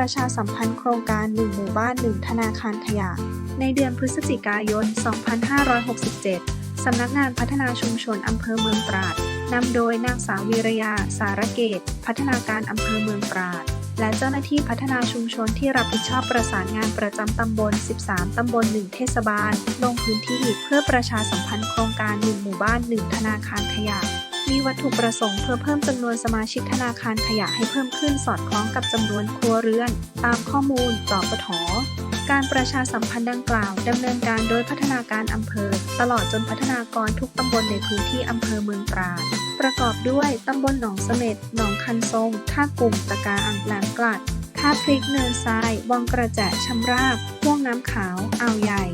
ปรงการ 1 หมู่บ้าน 1 ธนาคารขยะ ในเดือนพฤศจิกายน 2567 สำนักงานพัฒนาชุมชนอำเภอเมืองตราดนำโดยนางสาววีรยา สารเกต พัฒนาการอำเภอเมืองตราด และเจ้าหน้าที่พัฒนาชุมชนที่รับผิดชอบประสานงานประจำตำบล 13 ตำบล 1 เทศบาล ลงพื้นที่เพื่อประชาสัมพันธ์โครงการ 1 หมู่บ้าน 1 ธนาคารขยะ มีวัตถุประสงค์เพื่อเพิ่มจำนวนสมาชิกธนาคารขยะให้เพิ่มขึ้นสอดคล้องกับจำนวนครัวเรือน ตามข้อมูลจปทการประชาสัมพันธ์ดังกล่าวดำเนินการโดยพัฒนาการอำเภอ ตลอดจนพัฒนากรทุกตำบลในพื้นที่อำเภอเมืองตราด ประกอบด้วยตำบลหนองเสม็ดหนองคันทรงท่ากุ่มตะกาอ่างแหลมกลัดท่าพริกเนินทราย วังกระแจชำราบพ่วงน้ำขาว อ่าวใหญ่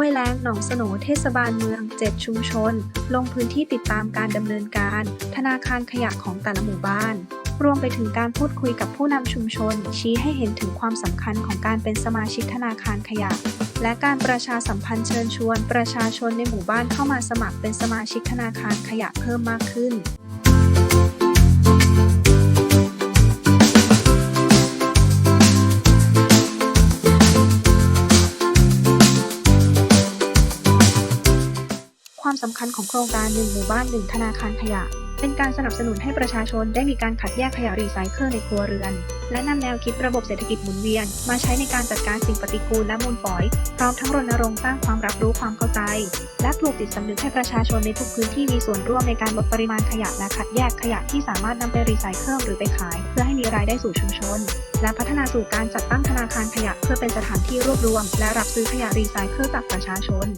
ห้วยแล้งหนองสโหนเทศบาลเมือง 7 ชุมชน ลงพื้นที่ติดตามการดำเนินการ ธนาคารขยะของแต่ละหมู่บ้าน รวมไปถึงการพูดคุยกับผู้นำชุมชน ชี้ให้เห็นถึงความสำคัญของการเป็นสมาชิกธนาคารขยะ และการประชาสัมพันธ์เชิญชวน ประชาชนในหมู่บ้านเข้ามาสมัครเป็นสมาชิกธนาคารขยะเพิ่มมากขึ้น ความสำคัญของโครงการ1หมู่บ้าน1ธนาคารขยะ เป็นการสนับสนุนให้ประชาชนได้มีการคัดแยกขยะรีไซเคิลในครัวเรือน และนำแนวคิดระบบเศรษฐกิจหมุนเวียน มาใช้ในการจัดการสิ่งปฏิกูลและมูลฝอย พร้อมทั้งรณรงค์สร้างความรับรู้ความเข้าใจ และปลูกจิตสำนึกให้ประชาชนในทุกพื้นที่มีส่วนร่วมในการลดปริมาณขยะและคัดแยกขยะที่สามารถนำไปรีไซเคิลหรือไปขาย เพื่อให้มีรายได้สู่ชุมชน และพัฒนาสู่การจัดตั้งธนาคารขยะ เพื่อเป็นสถานที่รวบรวม และรับซื้อขยะรีไซเคิลจากประชาชน